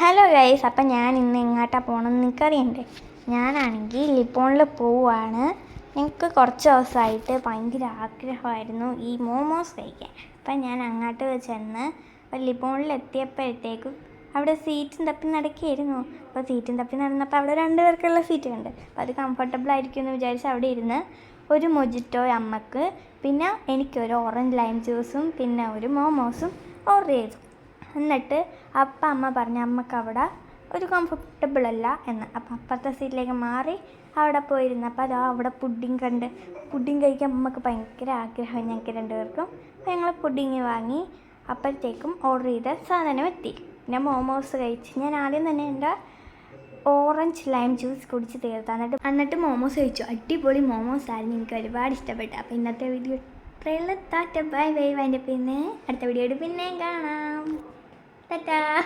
Hello guys അപ്പം ഞാൻ ഇന്ന് എങ്ങോട്ടാ പോകണമെന്ന് എനിക്കറിയണ്ടേ ഞാനാണെങ്കിൽ ലിപ്പോണിൽ പോവുകയാണ് ഞങ്ങൾക്ക് കുറച്ച് ദിവസമായിട്ട് ഭയങ്കര ആഗ്രഹമായിരുന്നു ഈ മോമോസ് കഴിക്കാൻ. അപ്പം ഞാൻ അങ്ങോട്ട് ചെന്ന് ലിപ്പോണിൽ എത്തിയപ്പോഴത്തേക്കും അവിടെ സീറ്റും തപ്പി നടക്കുകയായിരുന്നു. അപ്പോൾ സീറ്റും തപ്പി നടന്നപ്പോൾ അവിടെ രണ്ട് പേർക്കുള്ള സീറ്റ് ഉണ്ട് അപ്പോൾ അത് കംഫർട്ടബിൾ ആയിരിക്കും എന്ന് വിചാരിച്ച് അവിടെ ഇരുന്ന് ഒരു മൊജിറ്റോ അമ്മയ്ക്ക് പിന്നെ എനിക്കൊരു ഓറഞ്ച് ലൈം ജ്യൂസും പിന്നെ ഒരു മോമോസും ഓർഡർ ചെയ്തു. എന്നിട്ട് അപ്പം അമ്മ പറഞ്ഞു അമ്മയ്ക്ക് അവിടെ ഒരു കംഫർട്ടബിൾ അല്ല എന്ന്. അപ്പം അപ്പുറത്തെ സീറ്റിലേക്ക് മാറി അവിടെ പോയിരുന്നു. അപ്പോൾ അതാ അവിടെ പുഡിങ് കണ്ട്. പുഡിങ് കഴിക്കാൻ അമ്മയ്ക്ക് ഭയങ്കര ആഗ്രഹം ഞങ്ങൾക്ക് രണ്ടുപേർക്കും അപ്പോൾ ഞങ്ങൾ പുഡിങ് വാങ്ങി അപ്പോഴത്തേക്കും ഓർഡർ ചെയ്ത സാധനം എത്തി. പിന്നെ മോമോസ് കഴിച്ച് ഞാൻ ആദ്യം തന്നെ എന്റെ ഓറഞ്ച് ലൈം ജ്യൂസ് കുടിച്ച് തീർത്തു. എന്നിട്ട് എന്നിട്ട് മോമോസ് കഴിച്ചു. അടിപൊളി മോമോസ് ആയിരുന്നു. എനിക്ക് ഒരുപാട് ഇഷ്ടപ്പെട്ടു. അപ്പോൾ ഇന്നത്തെ വീഡിയോ ഇത്രയുള്ള താറ്റ ബൈ ബൈ. അതിന്റെ പിന്നെ അടുത്ത വീഡിയോയുടെ പിന്നെയും കാണാം. 哒哒